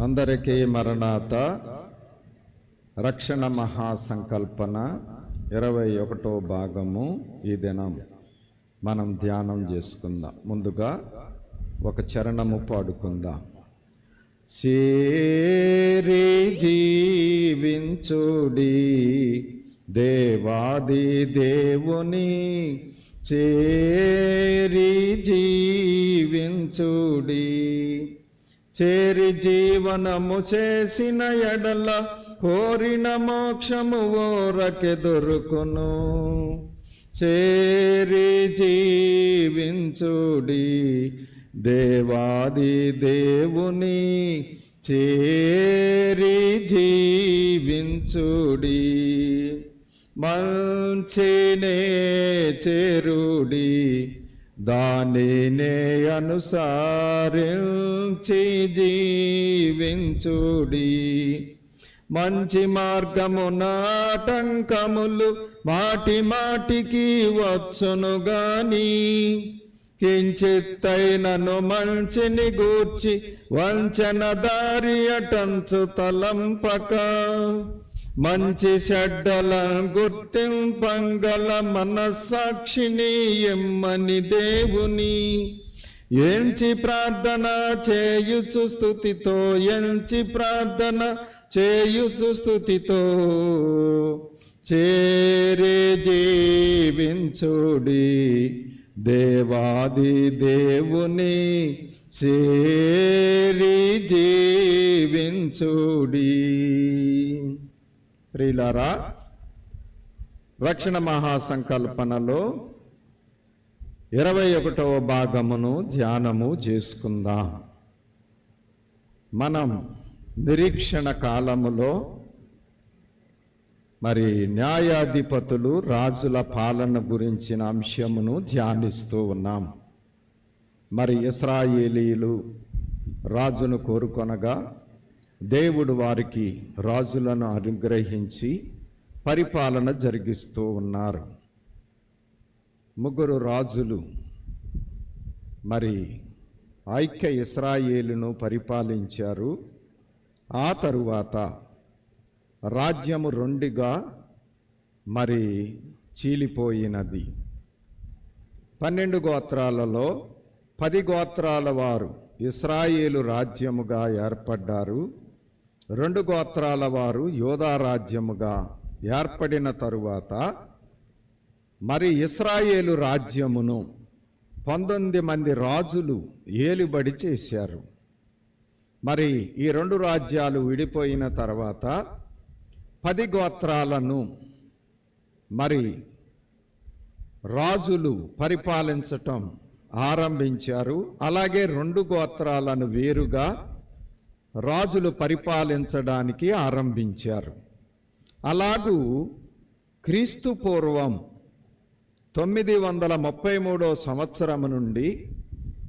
అందరికీ మరణాత రక్షణ మహాసంకల్పన ఇరవై ఒకటో భాగము ఈ దినం. మనం ధ్యానం చేసుకుందాం. ముందుగా ఒక చరణము పాడుకుందాం. చేరి జీవించుడి దేవాది దేవుని చేరి జీవించుడి. చేరి జీవనము చేసిన ఎడల కోరిన మోక్షము ఓరకి దొరుకును చేరి జీవించుడి దేవాది దేవుని. చేరి జీవించుడి మంచినే చేరుడి. దానినే అనుసారించి జీవించుడి. మంచి మార్గము నాటంకములు మాటి మాటికి వచ్చును గాని కించిత్తైనను మంచిని గూర్చి వంచన దారి అటంచు తలంపక. మంచి చెడ్డల గుర్తింపంగల మనస్సాక్షిని ఎమ్మని దేవుని. ఎంచి ప్రార్థన చేయుచు స్థుతితో ఎంచి ప్రార్థన చేయుచు స్థుతితో చేరే జీవించుడి దేవాది దేవుని. చేరి జీవించుడి. ప్రియులారా రక్షణ మహాసంకల్పనలో ఇరవై ఒకటవ భాగమును ధ్యానము చేసుకుందాం. మనం నిరీక్షణ కాలములో మరి న్యాయాధిపతులు రాజుల పాలన గురించిన అంశమును ధ్యానిస్తూ ఉన్నాం. మరి ఇస్రాయేలీలు రాజును కోరుకొనగా దేవుడు వారికి రాజులను అనుగ్రహించి పరిపాలన జరిగిస్తూ ఉన్నారు. ముగ్గురు రాజులు మరి ఐక్య ఇస్రాయేలును పరిపాలించారు. ఆ తరువాత రాజ్యము రెండుగా మరి చీలిపోయినది. పన్నెండు గోత్రాలలో పది గోత్రాల వారు ఇస్రాయేలు రాజ్యముగా ఏర్పడ్డారు. రెండు గోత్రాల వారు యోధా రాజ్యముగా ఏర్పడిన తరువాత మరి ఇస్రాయేలు రాజ్యమును పంతొమ్మిది మంది రాజులు ఏలుబడి చేశారు. మరి ఈ రెండు రాజ్యాలు విడిపోయిన తర్వాత పది గోత్రాలను మరి రాజులు పరిపాలించటం ఆరంభించారు. అలాగే రెండు గోత్రాలను వేరుగా రాజులు పరిపాలించడానికి ఆరంభించారు. అలాగూ క్రీస్తు పూర్వం తొమ్మిది వందల ముప్పై మూడో సంవత్సరం నుండి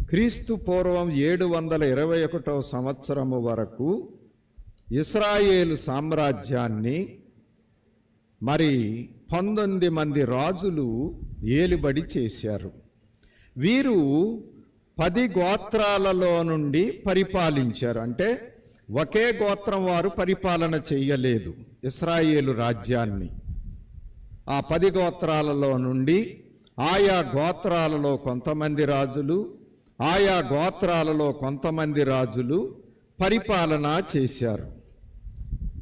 క్రీస్తు పూర్వం ఏడు వందల ఇరవై ఒకటో సంవత్సరము వరకు ఇస్రాయేలు సామ్రాజ్యాన్ని మరి పంతొమ్మిది మంది రాజులు ఏలుబడి చేశారు. వీరు పది గోత్రాలలో నుండి పరిపాలించారు. అంటే ఒకే గోత్రం వారు పరిపాలన చెయ్యలేదు ఇస్రాయేలు రాజ్యాన్ని. ఆ పది గోత్రాలలో నుండి ఆయా గోత్రాలలో కొంతమంది రాజులు ఆయా గోత్రాలలో కొంతమంది రాజులు పరిపాలన చేశారు.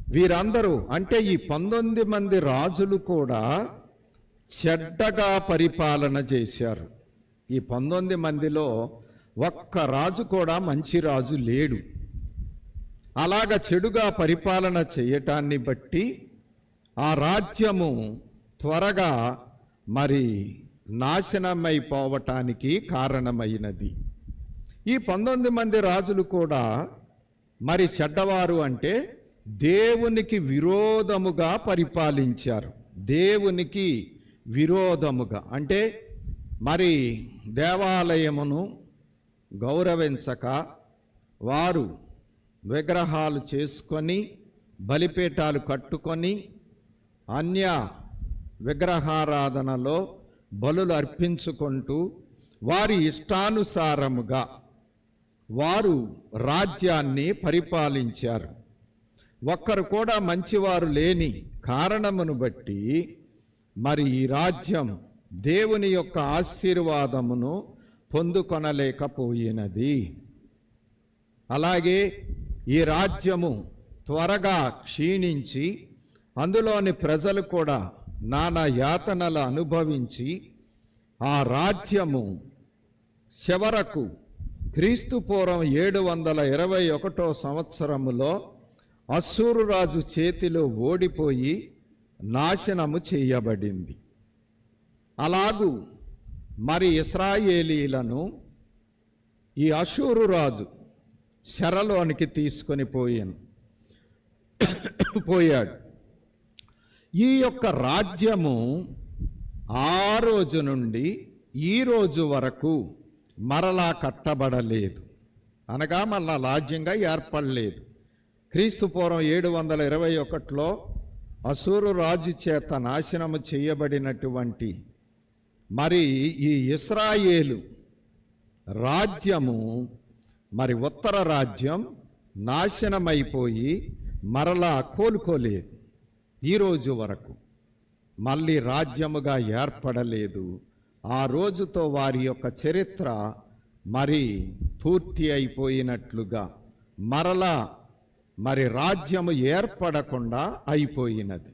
వీరందరూ అంటే ఈ పంతొమ్మిది మంది రాజులు కూడా చెడ్డగా పరిపాలన చేశారు. ఈ పంతొమ్మిది మందిలో ఒక్క రాజు కూడా మంచి రాజు లేడు. అలాగ చెడుగా పరిపాలన చేయటాన్ని బట్టి ఆ రాజ్యము త్వరగా మరి నాశనమైపోవటానికి కారణమైనది. ఈ పంతొమ్మిది మంది రాజులు కూడా మరి చెడ్డవారు అంటే దేవునికి విరోధముగా పరిపాలించారు. దేవునికి విరోధముగా అంటే మరి దేవాలయమును గౌరవించక వారు విగ్రహాలు చేసుకొని బలిపీఠాలు కట్టుకొని అన్య విగ్రహారాధనలో బలులు అర్పించుకుంటూ వారి ఇష్టానుసారముగా వారు రాజ్యాన్ని పరిపాలించారు. ఒక్కరు కూడా మంచివారు లేని కారణమును బట్టి మరి ఈ రాజ్యం దేవుని యొక్క ఆశీర్వాదమును పొందుకొనలేకపోయినది. అలాగే ఈ రాజ్యము త్వరగా క్షీణించి అందులోని ప్రజలు కూడా నానా యాతనలు అనుభవించి ఆ రాజ్యము చివరకు క్రీస్తు పూర్వం ఏడు వందల ఇరవై ఒకటో సంవత్సరములో అస్సూరు రాజు చేతిలో ఓడిపోయి నాశనము చేయబడింది. అలాగూ మరి ఇస్రాయేలీలను ఈ అశూరు రాజు శరలోనికి తీసుకొని పోయాను. పోయాడు. ఈ యొక్క రాజ్యము ఆ రోజు నుండి ఈ రోజు వరకు మరలా కట్టబడలేదు. అనగా మళ్ళా రాజ్యంగా ఏర్పడలేదు. క్రీస్తు పూర్వం ఏడు వందల ఇరవై ఒకటిలో అసూరు రాజు చేత నాశనము చేయబడినటువంటి మరి ఈ ఇస్రాయేలు రాజ్యము మరి ఉత్తర రాజ్యం నాశనమైపోయి మరలా కోలుకోలేదు ఈరోజు వరకు. మళ్ళీ రాజ్యముగా ఏర్పడలేదు. ఆ రోజుతో వారి యొక్క చరిత్ర మరి పూర్తి అయిపోయినట్లుగా మరలా మరి రాజ్యము ఏర్పడకుండా అయిపోయినది.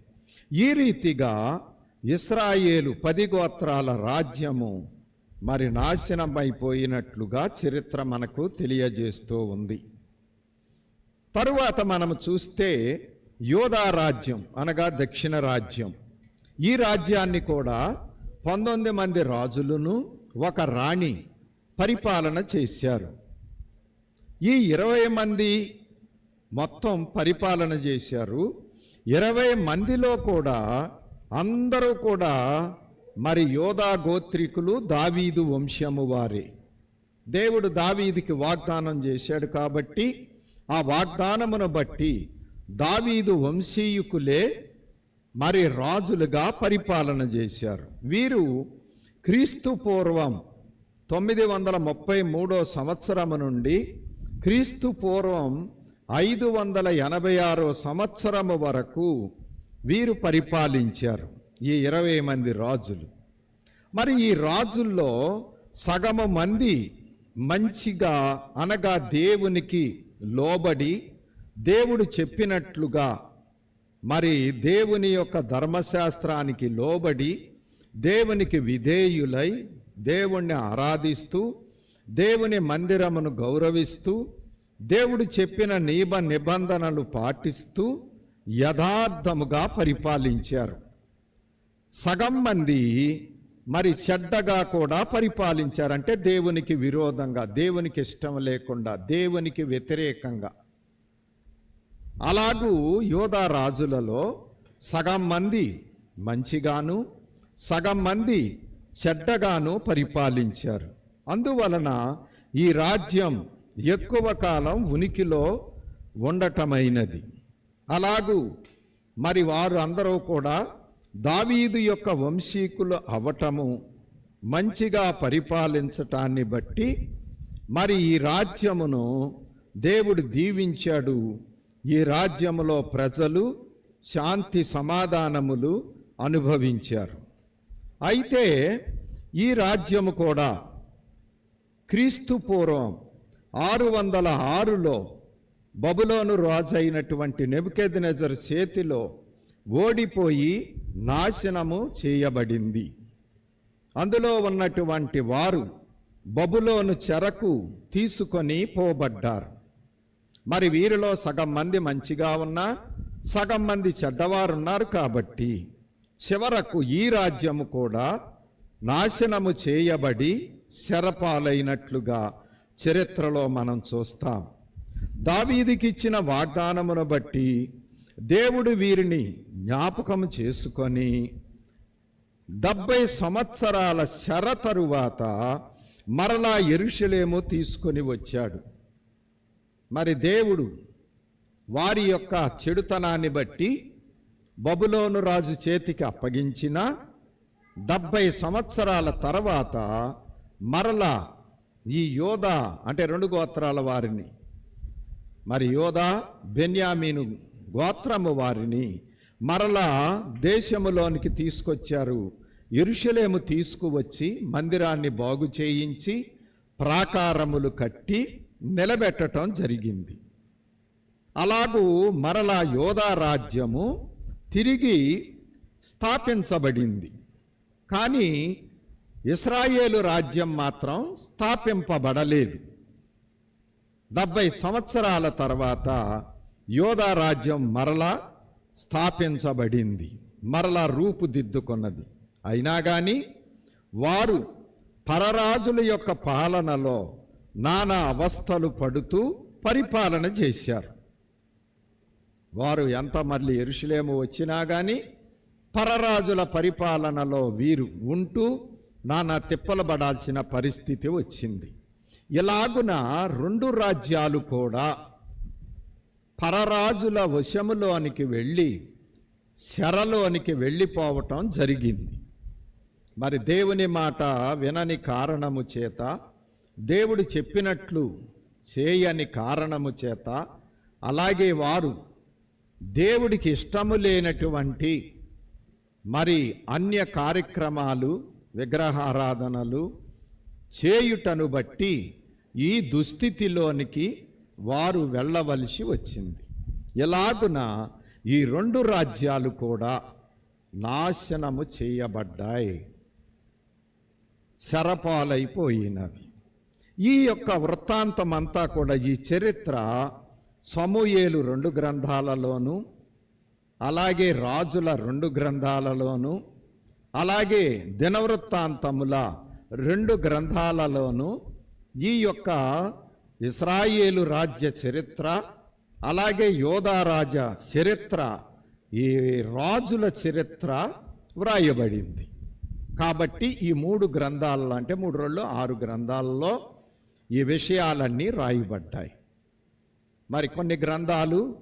ఈ రీతిగా ఇస్రాయేలు పది గోత్రాల రాజ్యము మరి నాశనమైపోయినట్లుగా చరిత్ర మనకు తెలియజేస్తూ ఉంది. తరువాత మనం చూస్తే యోధా రాజ్యం అనగా దక్షిణ రాజ్యం. ఈ రాజ్యాన్ని కూడా పంతొమ్మిది మంది రాజులను ఒక రాణి పరిపాలన చేశారు. ఈ ఇరవై మంది మొత్తం పరిపాలన చేశారు. ఇరవై మందిలో కూడా అందరూ కూడా మరి యోధా గోత్రికులు దావీదు వంశము వారే. దేవుడు దావీదికి వాగ్దానం చేశాడు కాబట్టి ఆ వాగ్దానమును బట్టి దావీదు వంశీయుకులే మరి రాజులుగా పరిపాలన చేశారు. వీరు క్రీస్తు పూర్వం తొమ్మిది వందల ముప్పై మూడో సంవత్సరము నుండి క్రీస్తు పూర్వం ఐదు వందల ఎనభై ఆరో సంవత్సరము వరకు వీరు పరిపాలించారు. ఈ ఇరవై మంది రాజులు. మరి ఈ రాజుల్లో సగము మంది మంచిగా అనగా దేవునికి లోబడి దేవుడు చెప్పినట్లుగా మరి దేవుని యొక్క ధర్మశాస్త్రానికి లోబడి దేవునికి విధేయులై దేవుణ్ణి ఆరాధిస్తూ దేవుని మందిరమును గౌరవిస్తూ దేవుడు చెప్పిన నియమ నిబంధనలు పాటిస్తూ యథార్థముగా పరిపాలించారు. సగం మంది మరి చెడ్డగా కూడా పరిపాలించారంటే దేవునికి విరోధంగా దేవునికి ఇష్టం లేకుండా దేవునికి వ్యతిరేకంగా. అలాగూ యోధా రాజులలో సగం మంది మంచిగాను సగం మంది చెడ్డగాను పరిపాలించారు. అందువలన ఈ రాజ్యం ఎక్కువ కాలం ఉనికిలో ఉండటమైనది. అలాగూ మరి వారు అందరూ కూడా దావీదు యొక్క వంశీకులు అవటము మంచిగా పరిపాలించటాన్ని బట్టి మరి ఈ రాజ్యమును దేవుడు దీవించాడు. ఈ రాజ్యములో ప్రజలు శాంతి సమాధానములు అనుభవించారు. అయితే ఈ రాజ్యము కూడా క్రీస్తు పూర్వం ఆరు వందల ఆరులో బబులోను రాజు అయినటువంటి నెబుకెద్నెజర్ చేతిలో ఓడిపోయి నాశనము చేయబడింది. అందులో ఉన్నటువంటి వారు బబులోను చెరకు తీసుకొని పోబడ్డారు. మరి వీరిలో సగం మంది మంచిగా ఉన్నా సగం మంది చెడ్డవారున్నారు కాబట్టి చివరకు ఈ రాజ్యము కూడా నాశనము చేయబడి శరపాలైనట్లుగా చరిత్రలో మనం చూస్తాం. దావీదికి ఇచ్చిన వాగ్దానమును బట్టి దేవుడు వీరిని జ్ఞాపకం చేసుకొని డెబ్బై సంవత్సరాల శర తరువాత మరలా ఎరుషలేము తీసుకొని వచ్చాడు. మరి దేవుడు వారి యొక్క చెడుతనాన్ని బట్టి బబులోను రాజు చేతికి అప్పగించిన డెబ్బై సంవత్సరాల తర్వాత మరలా ఈ యోధ అంటే రెండు గోత్రాల వారిని మరి యోధ బెన్యామీను గోత్రము వారిని మరలా దేశములోనికి తీసుకొచ్చారు. ఎరుషలేము తీసుకువచ్చి మందిరాన్ని బాగు చేయించి ప్రాకారములు కట్టి నిలబెట్టడం జరిగింది. అలాగూ మరలా యోధా రాజ్యము తిరిగి స్థాపించబడింది. కానీ ఇస్రాయేలు రాజ్యం మాత్రం స్థాపింపబడలేదు. డెబ్బై సంవత్సరాల తర్వాత యోధా రాజ్యం మరలా స్థాపించబడింది. మరలా రూపుదిద్దుకున్నది. అయినా కానీ వారు పరరాజుల యొక్క పాలనలో నానా అవస్థలు పడుతూ పరిపాలన చేశారు. వారు ఎంత మళ్ళీ ఎరుషులేము వచ్చినా కానీ పరరాజుల పరిపాలనలో వీరు ఉంటూ నానా తిప్పలబడాల్సిన పరిస్థితి వచ్చింది. ఇలాగున రెండు రాజ్యాలు కూడా పరరాజుల వశములోనికి వెళ్ళి శరలోనికి వెళ్ళిపోవటం జరిగింది. మరి దేవుని మాట వినని కారణము చేత దేవుడు చెప్పినట్లు చేయని కారణము చేత అలాగే వారు దేవుడికి ఇష్టము లేనటువంటి మరి అన్య కార్యక్రమాలు విగ్రహారాధనలు చేయుటను బట్టి ఈ దుస్థితిలోనికి వారు వెళ్ళవలసి వచ్చింది. ఎలాగున ఈ రెండు రాజ్యాలు కూడా నాశనము చేయబడ్డాయి. శరపాలైపోయినవి. ఈ యొక్క వృత్తాంతం అంతా కూడా ఈ చరిత్ర సమూయేలు రెండు గ్రంథాలలోనూ అలాగే రాజుల రెండు గ్రంథాలలోనూ అలాగే దినవృత్తాంతముల రెండు గ్రంథాలలోనూ ఈ యొక్క ఇస్రాయేలు రాజ్య చరిత్ర అలాగే యోధారాజ చరిత్ర ఈ రాజుల చరిత్ర వ్రాయబడింది. కాబట్టి ఈ మూడు గ్రంథాలలో అంటే మూడు రోజులు ఆరు గ్రంథాలలో ఈ విషయాలన్నీ రాయబడ్డాయి. మరి కొన్ని గ్రంథాలు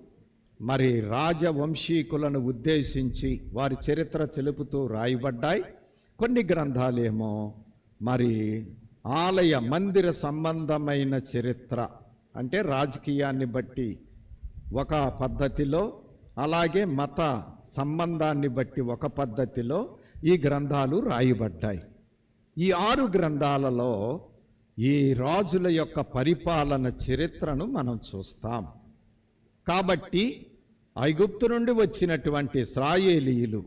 మరి రాజవంశీకులను ఉద్దేశించి వారి చరిత్ర తెలుపుతూ రాయబడ్డాయి. కొన్ని గ్రంథాలేమో మరి ఆలయ మందిర సంబంధమైన చరిత్ర. అంటే రాజకీయాన్ని బట్టి ఒక పద్ధతిలో అలాగే మత సంబంధాన్ని బట్టి ఒక పద్ధతిలో ఈ గ్రంథాలు రాయబడ్డాయి. ఈ ఆరు గ్రంథాలలో ఈ రాజుల యొక్క పరిపాలన చరిత్రను మనం చూస్తాం. కాబట్టి ఐగుప్తు నుండి వచ్చినటువంటి ఇస్రాయేలీయులు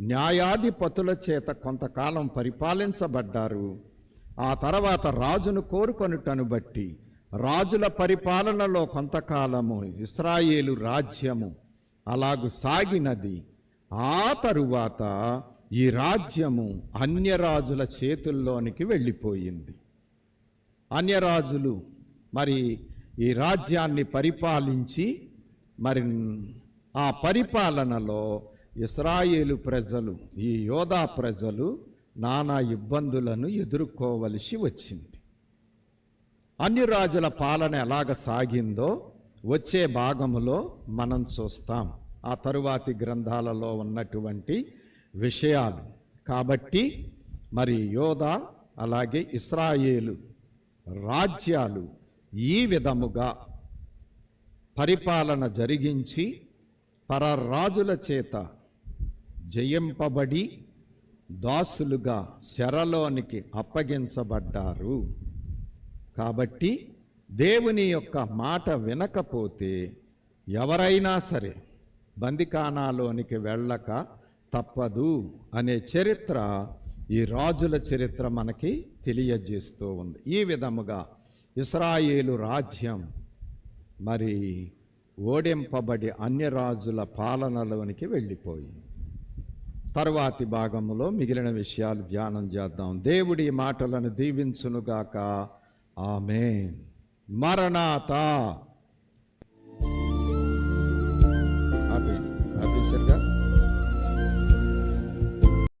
న్యాయాధిపతుల చేత కొంతకాలం పరిపాలించబడ్డారు. ఆ తర్వాత రాజును కోరుకొనుటను బట్టి రాజుల పరిపాలనలో కొంతకాలము ఇస్రాయేలు రాజ్యము అలాగు సాగినది. ఆ తరువాత ఈ రాజ్యము అన్యరాజుల చేతుల్లోనికి వెళ్ళిపోయింది. అన్యరాజులు మరి ఈ రాజ్యాన్ని పరిపాలించి మరి ఆ పరిపాలనలో ఇస్రాయేలు ప్రజలు ఈ యోధా ప్రజలు నానా ఇబ్బందులను ఎదుర్కోవలసి వచ్చింది. అన్ని రాజుల పాలన ఎలాగ సాగిందో వచ్చే భాగములో మనం చూస్తాం. ఆ తరువాతి గ్రంథాలలో ఉన్నటువంటి విషయాలు. కాబట్టి మరి యోధ అలాగే ఇస్రాయేలు రాజ్యాలు ఈ విధముగా పరిపాలన జరిగించి పరరాజుల చేత జయింపబడి దాసులుగా శరలోనికి అప్పగించబడ్డారు. కాబట్టి దేవుని యొక్క మాట వినకపోతే ఎవరైనా సరే బందికానాలోనికి వెళ్ళక తప్పదు అనే చరిత్ర ఈ రాజుల చరిత్ర మనకి తెలియజేస్తూ ఉంది. ఈ విధముగా ఇస్రాయేలు రాజ్యం మరి ఓడింపబడి అన్య రాజుల పాలనలోనికి వెళ్ళిపోయింది. తరువాతి భాగంలో మిగిలిన విషయాలు ధ్యానం చేద్దాం. దేవుడి మాటలను దీవించునుగాక. ఆమె మరణాత. ఆపేయండి. ఆపేశారుగా?